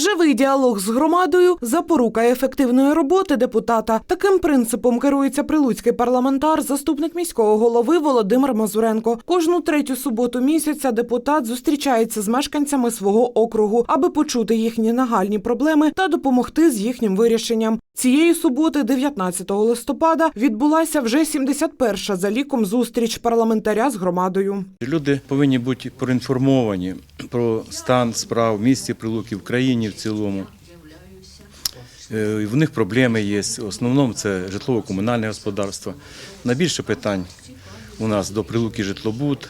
Живий діалог з громадою запорука ефективної роботи депутата. Таким принципом керується прилуцький парламентар, заступник міського голови Володимир Мазуренко. Кожну третю суботу місяця депутат зустрічається з мешканцями свого округу, аби почути їхні нагальні проблеми та допомогти з їхнім вирішенням. Цієї суботи, 19 листопада, відбулася вже 71-ша за ліком зустріч парламентаря з громадою. Люди повинні бути проінформовані про стан справ в місті Прилуки, в країні в цілому. Е, В них проблеми є. В основному це житлово-комунальне господарство. Найбільше питань у нас до Прилуки житлобуд,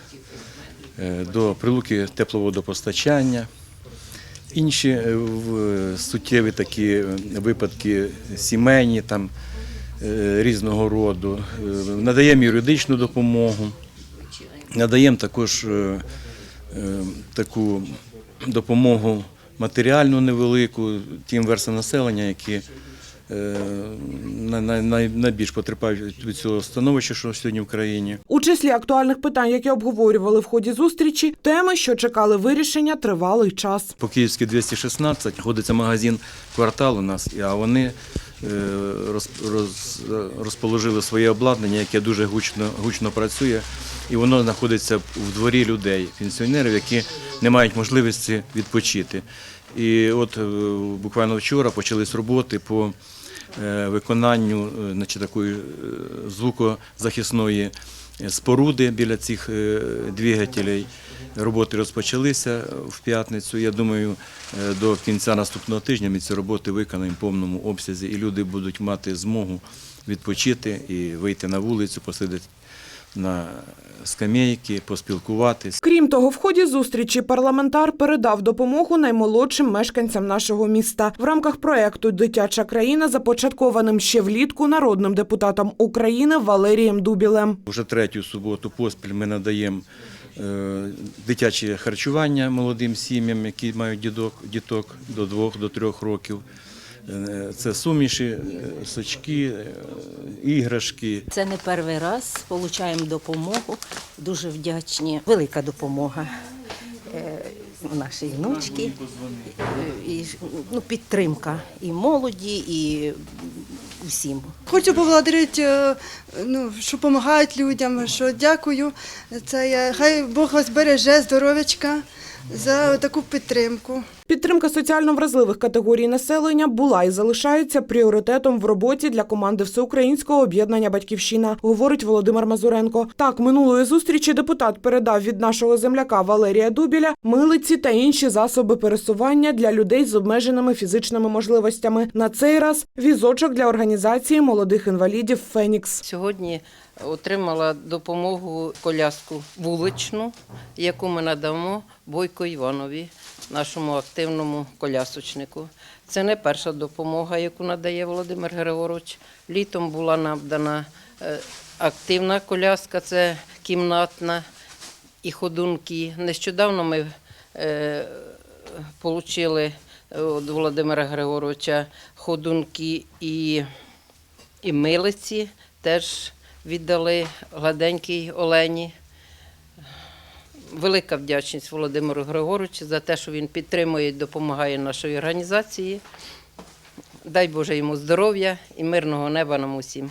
е, до Прилуки тепловодопостачання. Інші е, суттєві такі е, випадки сімейні, там, е, різного роду. Надаємо юридичну допомогу. Надаємо також таку допомогу матеріальну невелику тим верстам населення, які е, най- най- най- найбільш потерпають від цього становища, що сьогодні в країні. У числі актуальних питань, які обговорювали в ході зустрічі, теми, що чекали вирішення тривалий час. По Київській 216 знаходиться магазин квартал у нас, а вони е, роз- роз- розположили своє обладнання, яке дуже гучно, гучно працює, і воно знаходиться в дворі людей, пенсіонерів, які не мають можливості відпочити. І от е, буквально вчора почались роботи по виконанню е, значить, такої е, звукозахисної споруди біля цих е, двигателей. Роботи розпочалися в п'ятницю. Я думаю, е, до кінця наступного тижня ми ці роботи виконаємо в повному обсязі, і люди будуть мати змогу відпочити і вийти на вулицю, посидіти на скамейки, поспілкуватись. Крім того, в ході зустрічі парламентар передав допомогу наймолодшим мешканцям нашого міста в рамках проекту Дитяча країна, започаткованим ще влітку народним депутатом України Валерієм Дубілем. Вже третю суботу поспіль ми надаємо е, дитяче харчування молодим сім'ям, які мають діток, діток до двох, до трьох років. Це суміші, е, сочки, е, іграшки. Це не перший раз. Получаємо допомогу. Дуже вдячні. Велика допомога е, нашій внучці. Е, І, ну, підтримка і молоді, і всім. Хочу поблагодарити, ну, що допомагають людям, що дякую. Це я, хай Бог вас береже, здоров'ячка за таку підтримку. Підтримка соціально вразливих категорій населення була і залишається пріоритетом в роботі для команди Всеукраїнського об'єднання Батьківщина, говорить Володимир Мазуренко. Так, минулої зустрічі депутат передав від нашого земляка Валерія Дубіля милиці та інші засоби пересування для людей з обмеженими фізичними можливостями. На цей раз візочок для організації молодих інвалідів Фенікс. Сьогодні отримала допомогу коляску вуличну, яку ми надамо Бойко Іванові, нашому активному колясочнику. Це не перша допомога, яку надає Володимир Григорович. Літом була надана е, активна коляска, це кімнатна і ходунки. Нещодавно ми е, отримали від Володимира Григоровича ходунки і і милиці теж віддали гладенькій Олені. Велика вдячність Володимиру Григоровичу за те, що він підтримує і допомагає нашій організації. Дай Боже йому здоров'я і мирного неба нам усім.